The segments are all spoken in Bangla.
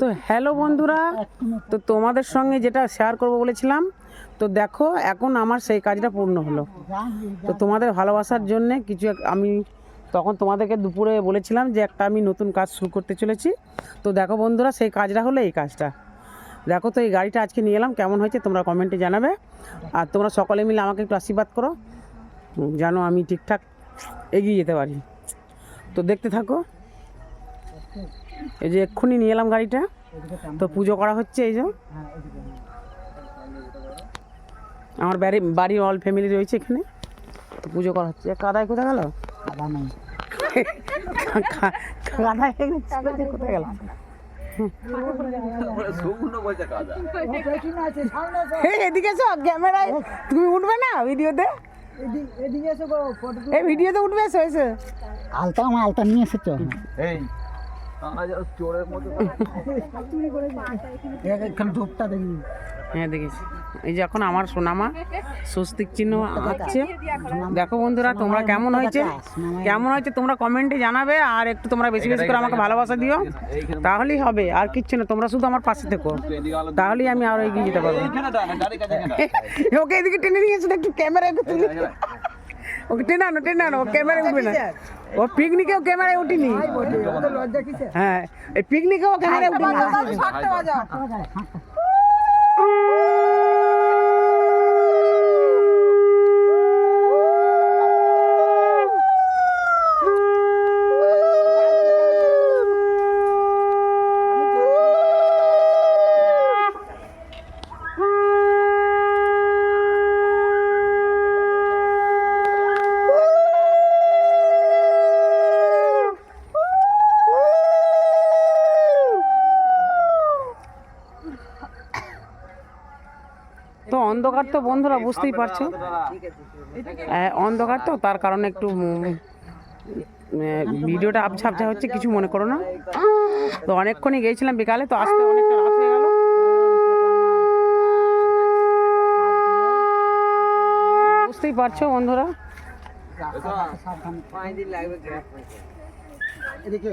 তো হ্যালো বন্ধুরা, তো তোমাদের সঙ্গে যেটা শেয়ার করব বলেছিলাম, তো দেখো এখন আমার সেই কাজটা পূর্ণ হলো। তো তোমাদের ভালোবাসার জন্যে কিছু আমি তখন তোমাদেরকে দুপুরে বলেছিলাম যে একটা আমি নতুন কাজ শুরু করতে চলেছি। তো দেখো বন্ধুরা, সেই কাজটা হলো এই কাজটা। দেখো তো এই গাড়িটা আজকে নিয়ে এলাম, কেমন হয়েছে তোমরা কমেন্টে জানাবে। আর তোমরা সকলে মিলে আমাকে একটু আশীর্বাদ করো, যেন আমি ঠিকঠাক এগিয়ে যেতে পারি। তো দেখতে থাকো। এই যে এক্ষুনি নিয়ে এলাম গাড়িটা। তো পুজো করা হচ্ছে এই যে। আমার বাড়ি বাড়ির অল ফ্যামিলি রয়েছে এখানে। তো পুজো করা হচ্ছে। কাদায় কোথায় গেল? কাদায় কোথায় গেল? এদিকে এসো ক্যামেরায়। তুমি উঠবে না ভিডিওতে? এই ভিডিওতে উঠবে এসো এসো। আলতা আমার আলতা নিয়ে এসেছ? এই হ্যাঁ দেখেছি। এই যে এখন আমার সোনামা স্বস্তিক চিহ্ন আঁকছে। দেখো বন্ধুরা তোমরা কেমন হয়েছে? কেমন হয়েছে তোমরা কমেন্টে জানাবে আর একটু তোমরা বেশি বেশি করে আমাকে ভালোবাসা দিও। তাহলেই হবে আর কিচ্ছু না তোমরা শুধু আমার পাশে থেকো। তাহলেই আমি আরও এগিয়ে যেতে পারব। ওকে এদিকে টেনে নিয়ে এসে একটু ক্যামেরা ওকে টেনে আনো টেনে আনো ও ক্যামেরায় উঠবে না। ও পিকনিকেও ক্যামেরায় উঠিনি। হ্যাঁ এই পিকনিকেও ক্যামেরায় উঠিনি। তো অন্ধকার তো বন্ধুরা, বুঝতেই পারছ? অন্ধকার তো, তার কারণে একটু ভিডিওটা আবছা আবছা হচ্ছে, কিছু মনে করো না। তো অনেকক্ষণই গিয়েছিলাম বিকালে, তো আসতে অনেকটা রাত হয়ে গেল। বুঝতেই পারছ বন্ধুরা? এদিকে।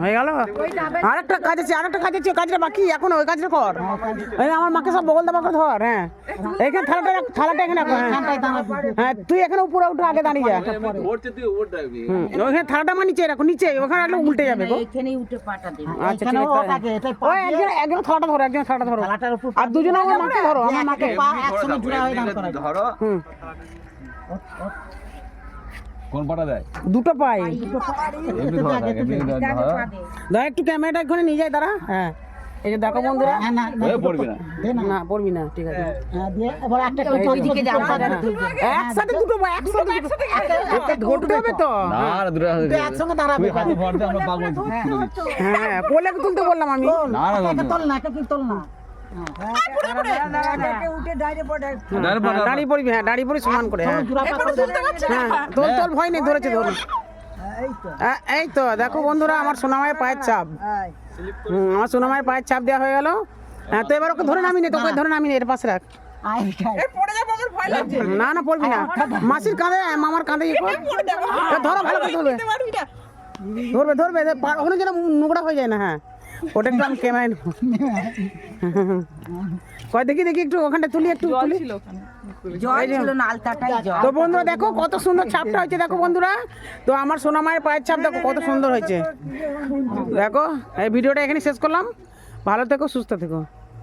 হয়ে গেল? আরেকটা কাজ আছে আরেকটা কাজ আছে কাজটা বাকি এখন ওই কাজটা কর। আমার মাকে সব বগল দাবা করে ধর হ্যাঁ। এইখানে থালাটা থালাটা এখানে হ্যাঁ। হ্যাঁ তুই এখানে উপরে উঠে আগে দাঁড়িয়ে যা। ওইখানে থালাটা আমার নিচে রাখো নিচে ওখানে রাখলে উল্টে যাবে আচ্ছা এখানে ওই একজন একজন থালাটা ধরো একজন থালাটা ধরো। আর দুজনে আমার মাকে ধরো আমার মাকে। পা একসঙ্গে জোড়া হয়ে ধরো হুম। কোন পাটা দেয়? দুটো পাই। দাঁড়া একটু ক্যামেরাটা এখানে নিয়ে যায় দাঁড়া। হ্যাঁ। এই যে দেখো বন্ধুরা। হ্যাঁ না পড়বি না। না। না পড়বি না ঠিক আছে। হ্যাঁ, দিয়ে এবার একটা ওইদিকে যাও একসাথে দুটো পাই। একসাথে দুটো একটা হবে তো। না না দূরে আসো। তুই একসঙ্গে দাঁড়াবে হাতে ভর দে আমরা পাবো হ্যাঁ কোলে তুলতে বললাম আমি না না না, একে না তোল না। তোল না দাঁড় পড়, দাঁড়িয়ে পড়বি হ্যাঁ দাঁড়িয়ে পড়ি সমান করে হ্যাঁ। দে। হ্যাঁ তোল তোল ভয় নেই ধরেছে ধরুন। হ্যাঁ, এই তো। দেখো বন্ধুরা আমার সোনামায়ের পায়ের চাপ। আমার সোনামায়ের পায়ের চাপ দেওয়া হয়ে গেল। হ্যাঁ তো এবার ওকে ধরে নামিয়ে নে তোকে ধরে নামিয়ে নে এর পাশে রাখ। না না পড়বি না। মাসির কাঁধে মামার কাঁধে ইয়ে ধরো ভালো করে ধরবে। ধরবে ধরবে ওখানে যেন নোংরা হয়ে যায় না হ্যাঁ। ওটা একটু আমি ক্যামেরায় নেব। কয় দেখি দেখি একটু ওখানটা তুলি একটু তুলি। জল ছিল না আলতাটাই জল। তো বন্ধুরা দেখো কত সুন্দর ছাপটা হয়েছে দেখো বন্ধুরা। তো আমার সোনা মায়ের পায়ের ছাপ দেখো কত সুন্দর হয়েছে। দেখো এই ভিডিওটা এখানে শেষ করলাম। ভালো থেকো সুস্থ থেকো।